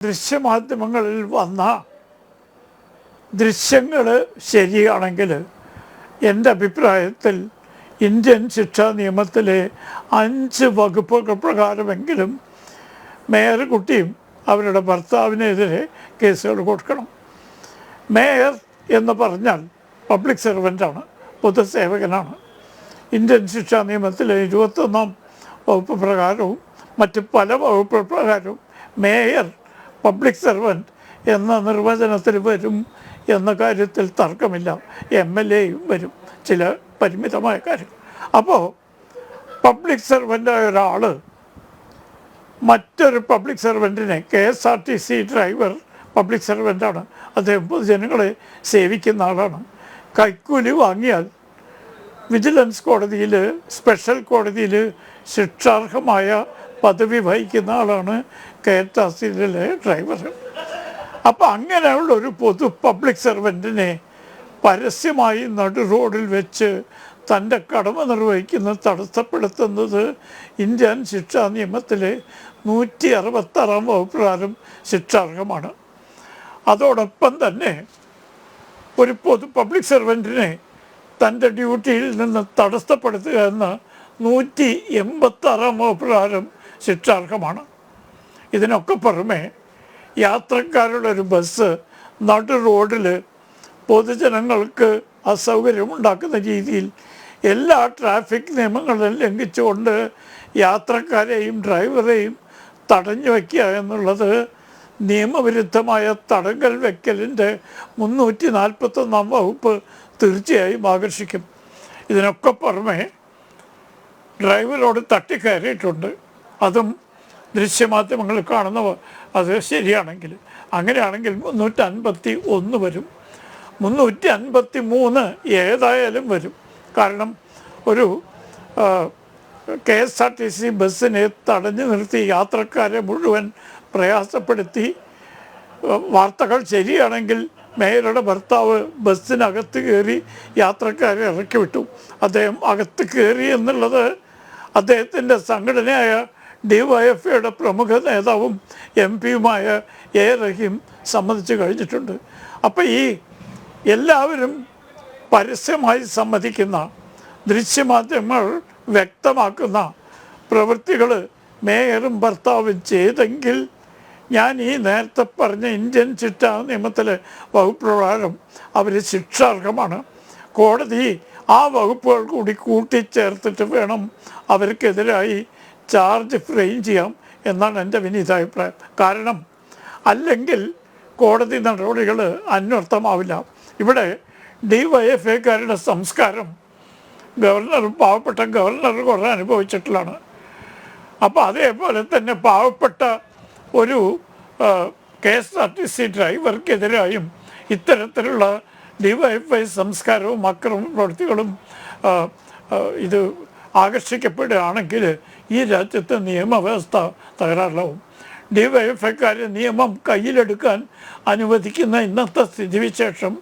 ദൃശ്യമാധ്യമങ്ങളിൽ വന്ന ദൃശ്യങ്ങൾ ശരിയാണെങ്കിൽ എന്റെ അഭിപ്രായത്തിൽ ഇന്ത്യൻ ശിക്ഷാ നിയമത്തിലെ അഞ്ച് വകുപ്പുകൾ പ്രകാരമെങ്കിലും മേയർ കുട്ടിയും അവരുടെ ഭർത്താവിനെതിരെ കേസുകൾ കൊടുക്കണം. മേയർ എന്ന് പറഞ്ഞാൽ പബ്ലിക് സെർവന്റാണ് പൊതുസേവകനാണ്. ഇന്ത്യൻ ശിക്ഷാ നിയമത്തിലെ ഇരുപത്തൊന്നാം വകുപ്പ് പ്രകാരവും മറ്റ് പല വകുപ്പ് പ്രകാരവും മേയർ പബ്ലിക് സെർവന്റ് എന്ന നിർവചനത്തിൽ വരും എന്ന കാര്യത്തിൽ തർക്കമില്ല. എം എൽ എയും വരും. ചില പരിമിതമായ കാര്യങ്ങൾ. അപ്പോൾ പബ്ലിക് സെർവന്റായ ഒരാൾ മറ്റൊരു public സെർവന്റിനെ K S R T C driver public സെർവന്റാണ്. അദ്ദേഹം പൊതുജനങ്ങളെ സേവിക്കുന്ന ആളാണ്. കൈക്കൂലി വാങ്ങിയാൽ വിജിലൻസ് കോടതിയിൽ സ്പെഷ്യൽ കോടതിയിൽ ശിക്ഷാർഹമായ പദവി വഹിക്കുന്ന ആളാണ് കെ എസ് ആർ സിയിലെ ഡ്രൈവർ. അപ്പം അങ്ങനെയുള്ള ഒരു പൊതു പബ്ലിക് സെർവന്റിനെ പരസ്യമായി നടു റോഡിൽ വെച്ച് തന്റെ കടമ നിർവഹിക്കുന്നത് തടസ്സപ്പെടുത്തുന്നത് ഇന്ത്യൻ ശിക്ഷാ നിയമത്തിലെ നൂറ്റി അറുപത്താറാം വകുപ്പ് പ്രകാരം ശിക്ഷാർഹമാണ്. അതോടൊപ്പം തന്നെ ഒരു പൊതു പബ്ലിക് സെർവന്റിനെ തന്റെ ഡ്യൂട്ടിയിൽ നിന്ന് തടസ്സപ്പെടുത്തുക എന്ന നൂറ്റി എൺപത്താറാം വകുപ്പ് പ്രകാരം ശിക്ഷാർഹമാണ്. ഇതിനൊക്കെ പുറമെ യാത്രക്കാരുടെ ഒരു ബസ് നടു റോഡിൽ പൊതുജനങ്ങൾക്ക് അസൗകര്യമുണ്ടാക്കുന്ന രീതിയിൽ എല്ലാ ട്രാഫിക് നിയമങ്ങളും ലംഘിച്ചുകൊണ്ട് യാത്രക്കാരെയും ഡ്രൈവറെയും തടഞ്ഞു വയ്ക്കുക എന്നുള്ളത് നിയമവിരുദ്ധമായ തടങ്കൽ വെക്കലിന്റെ മുന്നൂറ്റി നാൽപ്പത്തൊന്നാം വകുപ്പ് തീർച്ചയായും ആകർഷിക്കും. ഇതിനൊക്കെ പുറമെ ഡ്രൈവറോട് തട്ടിക്കയറിയിട്ടുണ്ട്. അതും ദൃശ്യമാധ്യമങ്ങളിൽ കാണുന്നവ അത് ശരിയാണെങ്കിൽ. അങ്ങനെയാണെങ്കിൽ മുന്നൂറ്റി അൻപത്തി ഒന്ന് വരും. മുന്നൂറ്റി അൻപത്തി മൂന്ന് ഏതായാലും വരും. കാരണം ഒരു K S R T C ബസ്സിനെ തടഞ്ഞു നിർത്തി യാത്രക്കാരെ മുഴുവൻ പ്രയാസപ്പെടുത്തി. വാർത്തകൾ ശരിയാണെങ്കിൽ മേയറുടെ ഭർത്താവ് ബസ്സിനകത്ത് കയറി യാത്രക്കാരെ ഇറക്കി വിട്ടു അദ്ദേഹം അകത്ത് കയറി എന്നുള്ളത് അദ്ദേഹത്തിന്റെ സംഘടനയായ ഡി വൈ എഫ് ഐയുടെ പ്രമുഖ നേതാവും എം പിയുമായ എ റഹീം സമ്മതിച്ചു കഴിഞ്ഞിട്ടുണ്ട്. അപ്പോൾ ഈ എല്ലാവരും പരസ്യമായി സമ്മതിക്കുന്ന ദൃശ്യമാധ്യമങ്ങൾ വ്യക്തമാക്കുന്ന പ്രവൃത്തികൾ മേയറും ഭർത്താവും ചെയ്തെങ്കിൽ ഞാൻ ഈ നേരത്തെ പറഞ്ഞ ഇന്ത്യൻ ചിട്ടാ നിയമത്തിലെ വകുപ്പ് പ്രകാരം അവർ ശിക്ഷാർഹമാണ്. കോടതി ആ വകുപ്പുകൾ കൂടി കൂട്ടിച്ചേർത്തിട്ട് വേണം അവർക്കെതിരായി ചാർജ് ഫ്രെയിം ചെയ്യാം എന്നാണ് എന്റെ വിനീതാഭിപ്രായം. കാരണം അല്ലെങ്കിൽ കോടതി നടപടികൾ അന്വർത്ഥമാവില്ല. ഇവിടെ ഡി വൈ എഫ് എക്കാരുടെ സംസ്കാരം ഗവർണർ പാവപ്പെട്ട ഗവർണർ കുറേ അനുഭവിച്ചിട്ടുള്ളതാണ്. അപ്പോൾ അതേപോലെ തന്നെ പാവപ്പെട്ട ഒരു K S R T C ഡ്രൈവർക്കെതിരായും ഇത്തരത്തിലുള്ള ഡിവൈഎഫ്ഐ സംസ്കാരവും അക്രമ പ്രവൃത്തികളും ഇത് ആകർഷിക്കപ്പെടുകയാണെങ്കിൽ ഈ രാജ്യത്തെ നിയമവ്യവസ്ഥ തകരാറിലാവും. ഡിവൈഎഫ്ഐക്കാരെ നിയമം കയ്യിലെടുക്കാൻ അനുവദിക്കുന്ന ഇന്നത്തെ സ്ഥിതിവിശേഷം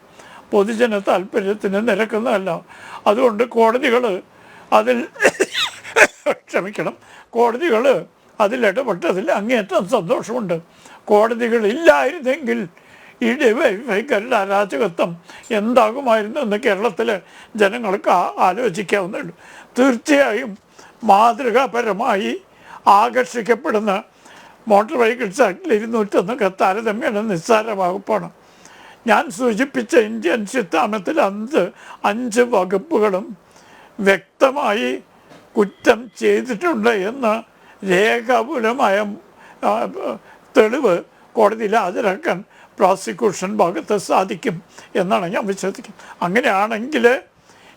പൊതുജന താല്പര്യത്തിന് നിരക്കുന്നതല്ല. അതുകൊണ്ട് കോടതികൾ അതിൽ ക്ഷമിക്കണം. കോടതികൾ അതിലിടപെട്ടതിൽ അങ്ങേയറ്റം സന്തോഷമുണ്ട്. കോടതികളില്ലായിരുന്നെങ്കിൽ ഈ ഡിവൈഫൈക്കാരുടെ അരാജകത്വം എന്താകുമായിരുന്നു എന്ന് കേരളത്തിലെ ജനങ്ങൾക്ക് ആലോചിക്കാവുന്നുള്ളൂ തീർച്ചയായും മാതൃകാപരമായി ആകർഷിക്കപ്പെടുന്ന മോട്ടോർ വെഹിക്കിൾസ് ആക്ടിൽ ഇരുന്നൂറ്റൊന്നൊക്കെ താരതമ്യേന നിസ്സാര വകുപ്പാണ്. ഞാൻ സൂചിപ്പിച്ച ഇന്ത്യൻ സിദ്ധാന്തത്തിൽ അഞ്ച് അഞ്ച് വകുപ്പുകളും വ്യക്തമായി കുറ്റം ചെയ്തിട്ടുണ്ട് എന്ന് രേഖാമൂലമായ ആ, തെളിവ് കോടതിയിൽ ഹാജരാക്കാൻ പ്രോസിക്യൂഷൻ ഭാഗത്ത് സാധിക്കും എന്നാണ് ഞാൻ വിശ്വസിക്കുന്നത്. അങ്ങനെയാണെങ്കിൽ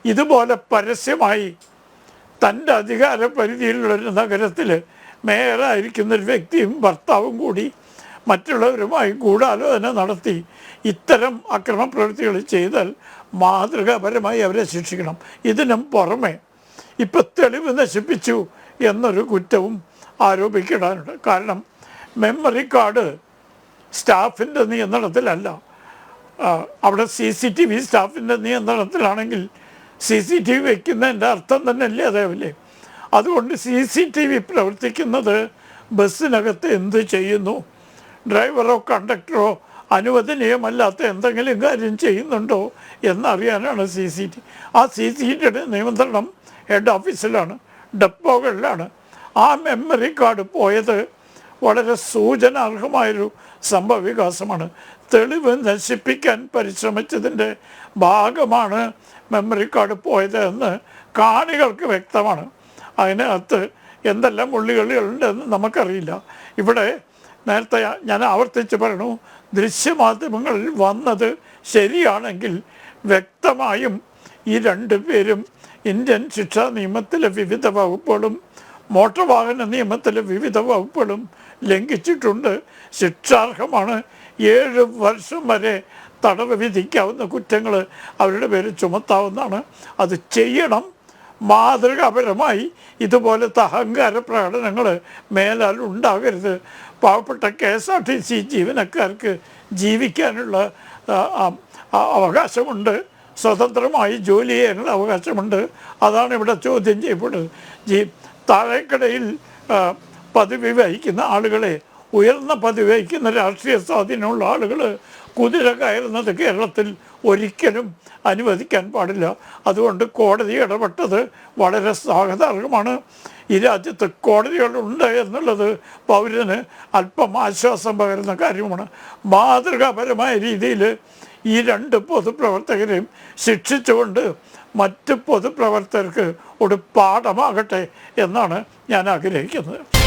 ഇതുപോലെ പരസ്യമായി തന്റെ അധികാര പരിധിയിലുള്ള ഒരു നഗരത്തിൽ മേയറായിരിക്കുന്ന ഒരു വ്യക്തിയും ഭർത്താവും കൂടി മറ്റുള്ളവരുമായി ഗൂഢാലോചന നടത്തി ഇത്തരം അക്രമ പ്രവൃത്തികൾ ചെയ്താൽ മാതൃകാപരമായി അവരെ ശിക്ഷിക്കണം. ഇതിനും പുറമെ ഇപ്പം തെളിവ് നശിപ്പിച്ചു എന്നൊരു കുറ്റവും ആരോപിക്കിടാനുണ്ട് കാരണം മെമ്മറി കാർഡ് സ്റ്റാഫിന്റെ നിയന്ത്രണത്തിലല്ല. അവിടെ സി സി ടി വി സ്റ്റാഫിന്റെ നിയന്ത്രണത്തിലാണെങ്കിൽ സി സി ടി വി വയ്ക്കുന്നതിന്റെ അർത്ഥം തന്നെ അല്ലേ? അതേപോലെ അതുകൊണ്ട് സി സി ടി വി പ്രവർത്തിക്കുന്നത് ബസ്സിനകത്ത് എന്ത് ചെയ്യുന്നു? ഡ്രൈവറോ കണ്ടക്ടറോ അനുവദനീയമല്ലാത്ത എന്തെങ്കിലും കാര്യം ചെയ്യുന്നുണ്ടോ എന്നറിയാനാണ് സി സി ടി. ആ സി സി ടിയുടെ നിയന്ത്രണം ഹെഡ് ഓഫീസിലാണ് ഡെപ്പോകളിലാണ്. ആ മെമ്മറി കാർഡ് പോയത് വളരെ സൂചനാർഹമായൊരു സംഭവ വികാസമാണ് തെളിവ് നശിപ്പിക്കാൻ പരിശ്രമിച്ചതിന്റെ ഭാഗമാണ് മെമ്മറി കാർഡ് പോയത് എന്ന് കാണികൾക്ക് വ്യക്തമാണ്. അതിനകത്ത് എന്തെല്ലാം ഉള്ളികളികളുണ്ടെന്ന് നമുക്കറിയില്ല. ഇവിടെ നേരത്തെ ഞാൻ ആവർത്തിച്ച് പറയണു ദൃശ്യമാധ്യമങ്ങളിൽ വന്നത് ശരിയാണെങ്കിൽ വ്യക്തമായും ഈ രണ്ടു പേരും ഇന്ത്യൻ ശിക്ഷാ നിയമത്തിലെ വിവിധ വകുപ്പുകളും മോട്ടോർ വാഹന നിയമത്തിലെ വിവിധ വകുപ്പുകളും ലംഘിച്ചിട്ടുണ്ട്. ശിക്ഷാർഹമാണ്. ഏഴ് വർഷം വരെ തടവ് വിധിക്കാവുന്ന കുറ്റങ്ങൾ അവരുടെ പേര് ചുമത്താവുന്നതാണ്. അത് ചെയ്യണം. മാതൃകാപരമായി ഇതുപോലത്തെ അഹങ്കാര പ്രകടനങ്ങൾ മേലാൽ ഉണ്ടാകരുത്. പാവപ്പെട്ട K S R T C ജീവനക്കാർക്ക് ജീവിക്കാനുള്ള അവകാശമുണ്ട്. സ്വതന്ത്രമായി ജോലി ചെയ്യാനുള്ള അവകാശമുണ്ട്. അതാണ് ഇവിടെ ചോദ്യം ചെയ്യപ്പെടുന്നത്. ജീ താഴേക്കടയിൽ പദവി വഹിക്കുന്ന ആളുകളെ ഉയർന്ന പദവി വഹിക്കുന്ന രാഷ്ട്രീയ സ്വാധീനമുള്ള ആളുകൾ കുതിര കയറുന്നത് കേരളത്തിൽ ഒരിക്കലും അനുവദിക്കാൻ പാടില്ല. അതുകൊണ്ട് കോടതി ഇടപെട്ടത് വളരെ സ്വാഗതാർഹമാണ്. ഈ രാജ്യത്ത് കോടതികളുണ്ട് എന്നുള്ളത് പൗരന് അല്പം ആശ്വാസം പകരുന്ന കാര്യമാണ്. മാതൃകാപരമായ രീതിയിൽ ഈ രണ്ട് പൊതുപ്രവർത്തകരെയും ശിക്ഷിച്ചുകൊണ്ട് മറ്റ് പൊതുപ്രവർത്തകർക്ക് ഒരു പാഠമാകട്ടെ എന്നാണ് ഞാൻ ആഗ്രഹിക്കുന്നത്.